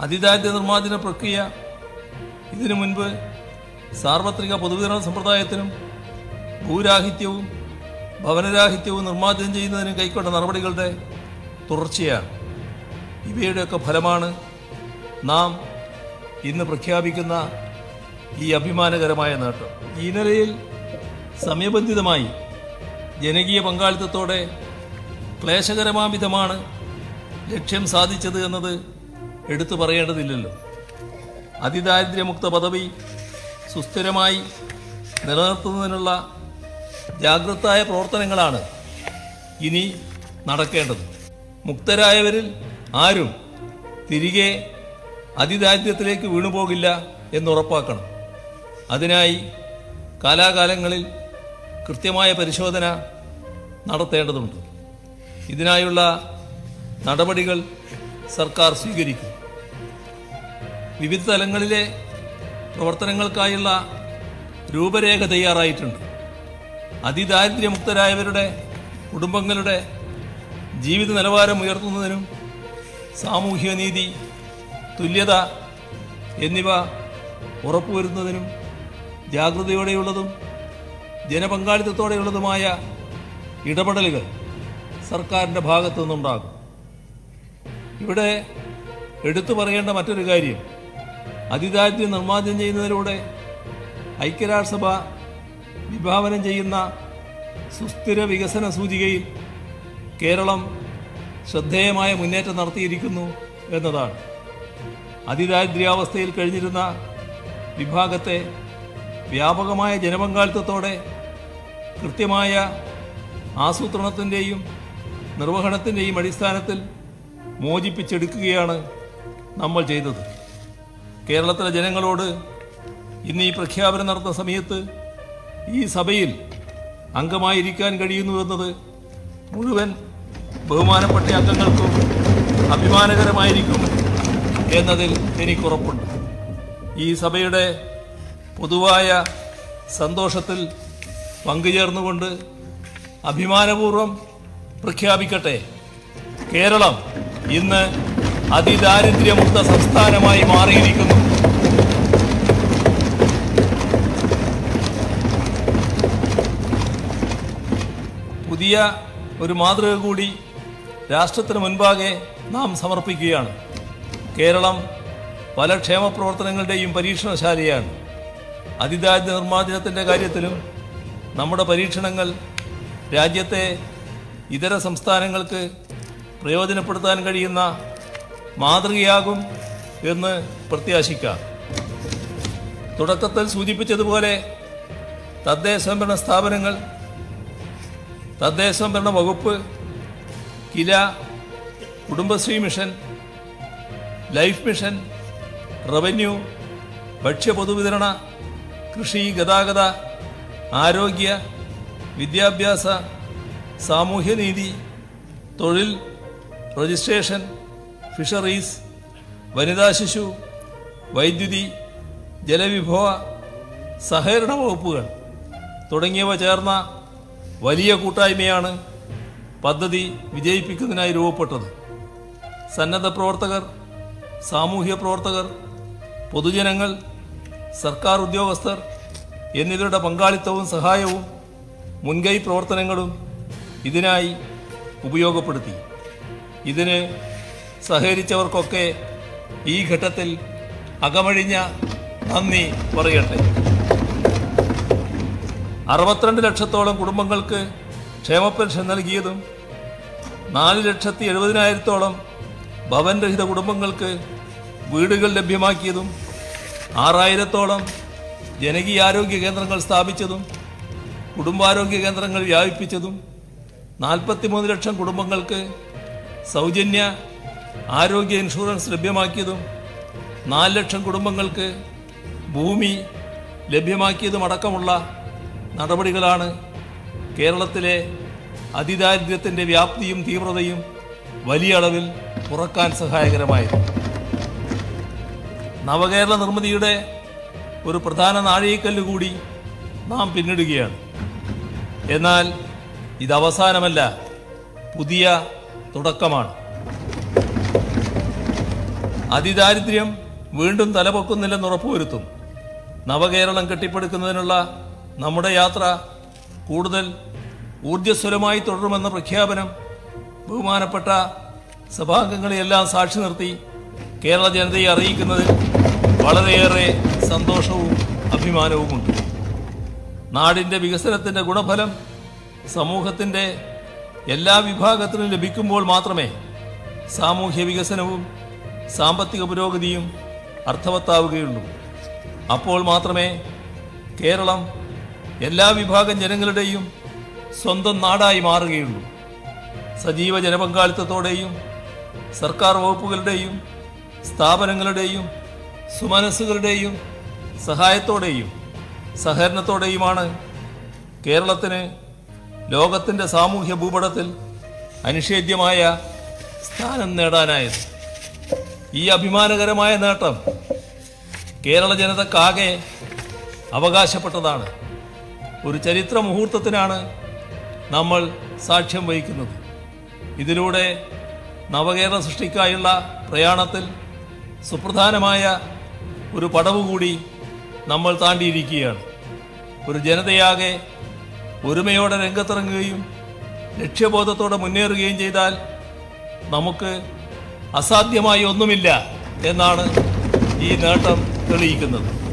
അതിദാരിദ്ര്യ നിർമ്മാർജന പ്രക്രിയ. ഇതിനു മുൻപ് സാർവത്രിക പൊതുവിതരണ സമ്പ്രദായത്തിനും ഭൂരാഹിത്യവും ഭവനരാഹിത്യവും നിർമ്മാർജനം ചെയ്യുന്നതിനും കൈക്കൊണ്ട നടപടികളുടെ തുടർച്ചയാണ്. ഇവയുടെയൊക്കെ ഫലമാണ് നാം ഇന്ന് പ്രഖ്യാപിക്കുന്ന ഈ അഭിമാനകരമായ നേട്ടം. ഈ നിലയിൽ സമയബന്ധിതമായി ജനകീയ പങ്കാളിത്തത്തോടെ ക്ലേശകരമാവിധമാണ് ലക്ഷ്യം സാധിച്ചത് എന്നത് എടുത്തു പറയേണ്ടതില്ലല്ലോ. അതിദാരിദ്ര്യമുക്ത പദവി സുസ്ഥിരമായി നിലനിർത്തുന്നതിനുള്ള ജാഗ്രതായ പ്രവർത്തനങ്ങളാണ് ഇനി നടക്കേണ്ടത്. മുക്തരായവരിൽ ആരും തിരികെ അതിദാരിദ്ര്യത്തിലേക്ക് വീണുപോകില്ല എന്നുറപ്പാക്കണം അതിനായി കാലാകാലങ്ങളിൽ കൃത്യമായ പരിശോധന നടത്തേണ്ടതുണ്ട്. ഇതിനായുള്ള നടപടികൾ സർക്കാർ സ്വീകരിക്കും. വിവിധ തലങ്ങളിലെ പ്രവർത്തനങ്ങൾക്കായുള്ള രൂപരേഖ തയ്യാറായിട്ടുണ്ട്. അതിദാരിദ്ര്യമുക്തരായവരുടെ കുടുംബങ്ങളുടെ ജീവിത നിലവാരം ഉയർത്തുന്നതിനും സാമൂഹ്യ നീതി തുല്യത എന്നിവ ഉറപ്പുവരുന്നതിനും ജാഗ്രതയോടെയുള്ളതും ജനപങ്കാളിത്തത്തോടെയുള്ളതുമായ ഇടപെടലുകൾ സർക്കാരിന്റെ ഭാഗത്തു നിന്നുണ്ടാകും ഇവിടെ എടുത്തു പറയേണ്ട മറ്റൊരു കാര്യം അതിദാരിദ്ര്യം നിർമ്മാർജനം ചെയ്യുന്നതിലൂടെ ഐക്യരാഷ്ട്രസഭ വിഭാവനം ചെയ്യുന്ന സുസ്ഥിര വികസന സൂചികയിൽ കേരളം ശ്രദ്ധേയമായ മുന്നേറ്റം നടത്തിയിരിക്കുന്നു എന്നതാണ്. അതിദാരിദ്ര്യാവസ്ഥയിൽ കഴിഞ്ഞിരുന്ന വിഭാഗത്തെ വ്യാപകമായ ജനപങ്കാളിത്തത്തോടെ കൃത്യമായ ആസൂത്രണത്തിന്റെയും നിർവഹണത്തിന്റെയും അടിസ്ഥാനത്തിൽ മോചിപ്പിച്ചെടുക്കുകയാണ് നമ്മൾ ചെയ്തത്. കേരളത്തിലെ ജനങ്ങളോട് ഇന്ന് ഈ പ്രഖ്യാപനം നടത്തുന്ന സമയത്ത് ഈ സഭയിൽ അംഗമായിരിക്കാൻ കഴിയുന്നു എന്നത് മുഴുവൻ ബഹുമാനപ്പെട്ട അംഗങ്ങൾക്കും അഭിമാനകരമായിരിക്കും എന്നതിൽ എനിക്കുറപ്പുണ്ട്. ഈ സഭയുടെ പൊതുവായ സന്തോഷത്തിൽ പങ്കുചേർന്നുകൊണ്ട് അഭിമാനപൂർവം പ്രഖ്യാപിക്കട്ടെ. കേരളം ഇന്ന് അതിദാരിദ്ര്യമുക്ത സംസ്ഥാനമായി മാറിയിരിക്കുന്നു. പുതിയ ഒരു മാതൃക കൂടി രാഷ്ട്രത്തിന് മുൻപാകെ നാം സമർപ്പിക്കുകയാണ്. കേരളം പല ക്ഷേമ പ്രവർത്തനങ്ങളുടെയും പരീക്ഷണശാലയാണ്. അതിദാരിദ്ര്യ നിർമ്മാർജനത്തിന്റെ കാര്യത്തിലും നമ്മുടെ പരീക്ഷണങ്ങൾ രാജ്യത്തെ ഇതര സംസ്ഥാനങ്ങൾക്ക് പ്രയോജനപ്പെടുത്താൻ കഴിയുന്ന മാതൃകയാകും എന്ന് പ്രത്യാശിക്കാം. തുടക്കത്തിൽ സൂചിപ്പിച്ചതുപോലെ തദ്ദേശ സംഭരണ സ്ഥാപനങ്ങൾ തദ്ദേശ സംഭരണ വകുപ്പ് Kila Kudumbashree mission life mission revenue ഭക്ഷ്യ പൊതുവിതരണ കൃഷി ഗതാഗത ആരോഗ്യ വിദ്യാഭ്യാസ സാമൂഹ്യനീതി തൊഴിൽ രജിസ്ട്രേഷൻ ഫിഷറീസ് വനിതാ ശിശു വൈദ്യുതി ജലവിഭവ സഹകരണ വകുപ്പുകൾ തുടങ്ങിയവ ചേർന്ന വലിയ കൂട്ടായ്മയാണ് പദ്ധതി വിജയിപ്പിക്കുന്നതിനായി രൂപപ്പെട്ടത്. സന്നദ്ധ പ്രവർത്തകർ സാമൂഹ്യ പ്രവർത്തകർ പൊതുജനങ്ങൾ സർക്കാർ ഉദ്യോഗസ്ഥർ എന്നിവരുടെ പങ്കാളിത്തവും സഹായവും മുൻകൈ പ്രവർത്തനങ്ങളും ഇതിനായി ഉപയോഗപ്പെടുത്തി. ഇതിന് സഹകരിച്ചവർക്കൊക്കെ ഈ ഘട്ടത്തിൽ അകമഴിഞ്ഞ നന്ദി പറയട്ടെ. അറുപത്തിരണ്ട് ലക്ഷത്തോളം കുടുംബങ്ങൾക്ക് ക്ഷേമ പെൻഷൻ നൽകിയതും നാല് ലക്ഷത്തി എഴുപതിനായിരത്തോളം ഭവൻരഹിത കുടുംബങ്ങൾക്ക് വീടുകൾ ലഭ്യമാക്കിയതും ആറായിരത്തോളം ജനകീയ ആരോഗ്യ കേന്ദ്രങ്ങൾ സ്ഥാപിച്ചതും കുടുംബാരോഗ്യ കേന്ദ്രങ്ങൾ വ്യാപിപ്പിച്ചതും നാൽപ്പത്തിമൂന്ന് ലക്ഷം കുടുംബങ്ങൾക്ക് സൗജന്യ ആരോഗ്യ ഇൻഷുറൻസ് ലഭ്യമാക്കിയതും നാല് ലക്ഷം കുടുംബങ്ങൾക്ക് ഭൂമി ലഭ്യമാക്കിയതും അടക്കമുള്ള നടപടികളാണ് കേരളത്തിലെ അതിദാരിദ്ര്യത്തിന്റെ വ്യാപ്തിയും തീവ്രതയും വലിയ അളവിൽ കുറയ്ക്കാൻ സഹായകരമായത്. നവകേരള നിർമ്മിതിയുടെ ഒരു പ്രധാന നാഴികക്കല്ല് കൂടി നാം പിന്നിടുകയാണ്. എന്നാൽ ഇത് അവസാനമല്ല പുതിയ തുടക്കമാണ്. അതിദാരിദ്ര്യം വീണ്ടും തലപൊക്കുന്നില്ലെന്ന് ഉറപ്പുവരുത്തും. നവകേരളം കെട്ടിപ്പടുക്കുന്നതിനുള്ള നമ്മുടെ യാത്ര കൂടുതൽ ഊർജസ്വലമായി തുടരുമെന്ന പ്രഖ്യാപനം ബഹുമാനപ്പെട്ട സഭാംഗങ്ങളെയെല്ലാം സാക്ഷി നിർത്തി കേരള ജനതയെ അറിയിക്കുന്നതിൽ വളരെയേറെ സന്തോഷവും അഭിമാനവുമുണ്ട്. നാടിന്റെ വികസനത്തിന്റെ ഗുണഫലം സമൂഹത്തിന്റെ എല്ലാ വിഭാഗത്തിനും ലഭിക്കുമ്പോൾ മാത്രമേ സാമൂഹ്യ വികസനവും സാമ്പത്തിക പുരോഗതിയും അർത്ഥവത്താവുകയുള്ളൂ. അപ്പോൾ മാത്രമേ കേരളം എല്ലാ വിഭാഗം ജനങ്ങളുടെയും സ്വന്തം നാടായി മാറുകയുള്ളൂ. സജീവ ജനപങ്കാളിത്തത്തോടെയും സർക്കാർ വകുപ്പുകളുടെയും സ്ഥാപനങ്ങളുടെയും സുമനസ്സുകളുടെയും സഹായത്തോടെയും സഹകരണത്തോടെയുമാണ് കേരളത്തിന് ലോകത്തിന്റെ സാമൂഹ്യ ഭൂപടത്തിൽ അനിഷേധ്യമായ സ്ഥാനം നേടാനായത്. ഈ അഭിമാനകരമായ നേട്ടം കേരള ജനതക്കാകെ അവകാശപ്പെട്ടതാണ്. ഒരു ചരിത്ര മുഹൂർത്തത്തിനാണ് നമ്മൾ സാക്ഷ്യം വഹിക്കുന്നത്. ഇതിലൂടെ നവകേരള സൃഷ്ടിക്കായുള്ള പ്രയാണത്തിൽ സുപ്രധാനമായ ഒരു പടവ് കൂടി നമ്മൾ താണ്ടിയിരിക്കുകയാണ്. ഒരു ജനതയാകെ ഒരുമയോടെ രംഗത്തിറങ്ങുകയും ലക്ഷ്യബോധത്തോടെ മുന്നേറുകയും ചെയ്താൽ നമുക്ക് അസാധ്യമായി ഒന്നുമില്ല എന്നാണ് ഈ നേട്ടം തെളിയിക്കുന്നത്.